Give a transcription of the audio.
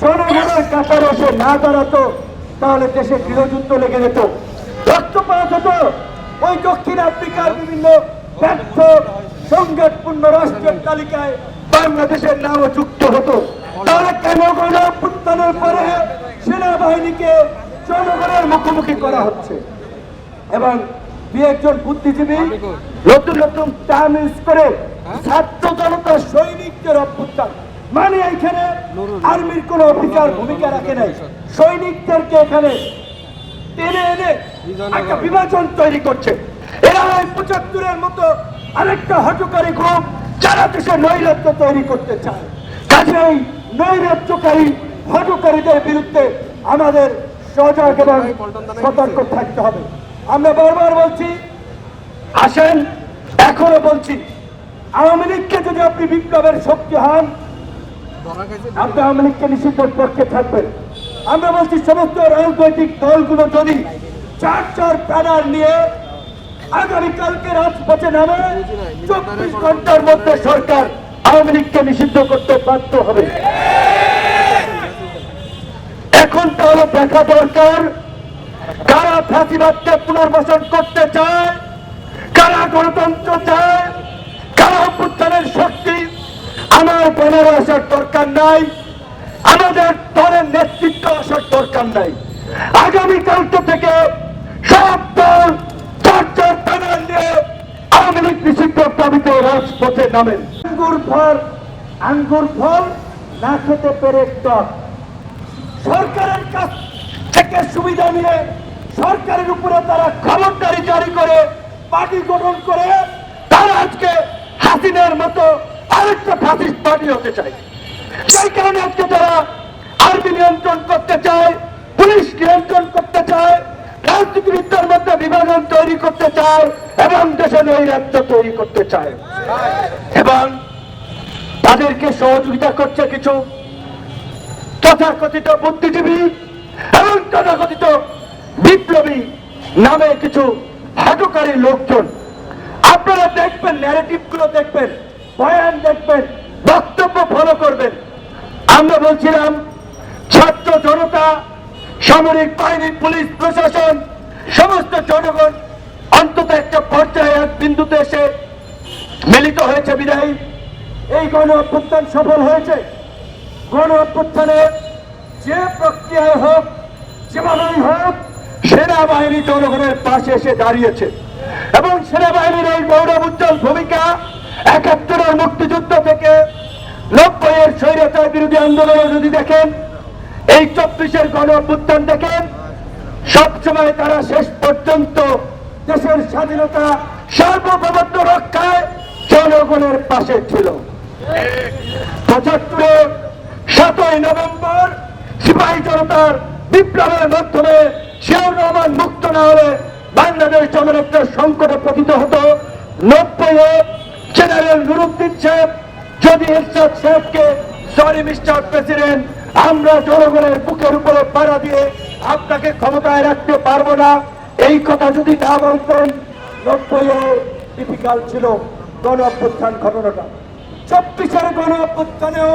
জনগণের কাতারে এসে না দাঁড়াতো তাহলে দেশে গৃহযুদ্ধ লেগে যেত। রক্তপাত হতো। ওই দক্ষিণ আফ্রিকার বিভিন্ন ব্যর্থ, সংঘাতপূর্ণ রাষ্ট্রের তালিকায় বাংলাদেশের নামও যুক্ত হতো। কেন পরে সেনাবাহিনীকে জনগণের মুখোমুখি করা হচ্ছে? এবং দু একজন বুদ্ধিজীবী, নতুন নতুন টার্ম ইউজ করে ছাত্র জনতা সৈনিকদের মানে এখানে আর্মির কোন অফিসার ভূমিকা রাখে নাই। সৈনিকদেরকে এখানে টেনে এনে একটা বিভাজন তৈরি করছে। এরা পঁচাত্তরের মতো আরেকটা হটকারী গ্রুপ যারা দেশে নৈরাজ্য তৈরি করতে চায়। কাজেই নৈরাজ্যকারী হটকারীদের বিরুদ্ধে আমাদের সজাগ এবং সতর্ক থাকতে হবে। আমরা বারবার বলছি, আসেন, এখনও বলছি, আওয়ামী লীগকে যদি আপনি বিপ্লবের শক্তি হন আপনি আওয়ামী লীগকে নিষিদ্ধের পক্ষে থাকবেন আমরা বলছি, সমস্ত রাজনৈতিক দলগুলো যদি চার চার প্যানার নিয়ে আগামীকালকে রাজপথে নামে, চব্বিশ ঘণ্টার মধ্যে সরকার আওয়ামী লীগকে নিষিদ্ধ করতে বাধ্য হবে। এখন তাহলে দেখা দরকার। কারা ফাঁসিবাদকে পুনর্বাসন করতে চায়, কারা গণতন্ত্র আমার আসার দরকার নাই। আমাদের দলের নেতৃত্ব আসার দরকার নাই। আগামীকালকে থেকে সব দল চর্চার ব্যানার নিয়ে আওয়ামী লীগ নিষিদ্ধ দাবিতে রাজপথে নামেন। আঙ্গুর ফল আঙ্গুর ফল না খেতে পেরে টক। সরকারের কাছ থেকে সুবিধা নিয়ে সরকারের উপরে তারা খবরদারি জারি করে পার্টি গঠন করে তারা আজকে হাসিনার মতো আরেকটা ফাঁসিস্ট হতে চায় সেই কারণে আজকে তারা আর্মি নিয়ন্ত্রণ করতে চায়, পুলিশ নিয়ন্ত্রণ করতে চায় রাজনীতিবিদদের মধ্যে বিভাজন তৈরি করতে চায় এবং দেশে নৈরাজ্য তৈরি করতে চায়, এবং তাদেরকে সহযোগিতা করছে কিছু তথাকথিত বুদ্ধিজীবী এবং তথাকথিত বিপ্লবী নামে কিছু হটকারী লোকজন। আপনারা দেখবেন ন্যারেটিভগুলো দেখবেন, বয়ান দেখবেন বক্তব্য ফলো করবেন। আমরা বলছিলাম, ছাত্র জনতা, সামরিক বাহিনী, পুলিশ, প্রশাসন, সমস্ত জনগণ, অন্তত একটা পর্যায়ে এক বিন্দুতে এসে মিলিত হয়েছে বিদায়ী। এই গণ অভ্যুত্থান সফল হয়েছে। গণ অভ্যুত্থানে যে প্রক্রিয়ায় হোক, যেভাবেই হোক, সেনাবাহিনী জনগণের পাশে এসে দাঁড়িয়েছে। এবং সেনাবাহিনীর এই গৌরব উজ্জ্বল ভূমিকা একাত্তরের বিরোধী আন্দোলনে যদি দেখেন, এই চব্বিশের গণ অভ্যুত্থান দেখেন, সবসময় তারা শেষ পর্যন্ত দেশের স্বাধীনতা সার্বভৌমত্ব রক্ষায় জনগণের পাশে ছিল। পঁচাত্তরে সাতই নভেম্বর সিপাহী জনতার বিপ্লবের মাধ্যমে শিয়াউর রহমান মুক্ত না হলে বাংলাদেশ যেমন একটা সংকটে পতিত হতো। নব্বইয়ে জেনারেল নুরুদ্দিন সাহেব যদি এরশাদ সাহেবকে সরি মিস্টার প্রেসিডেন্ট আমরা জনগণের বুকের উপরে পাড়া দিয়ে আপনাকে ক্ষমতায় রাখতে পারব না। এই কথা যদি না বলতেন ছিল গণ অভ্যুত্থান ঘটনাটা। চব্বিশের গণ অভ্যুত্থানেও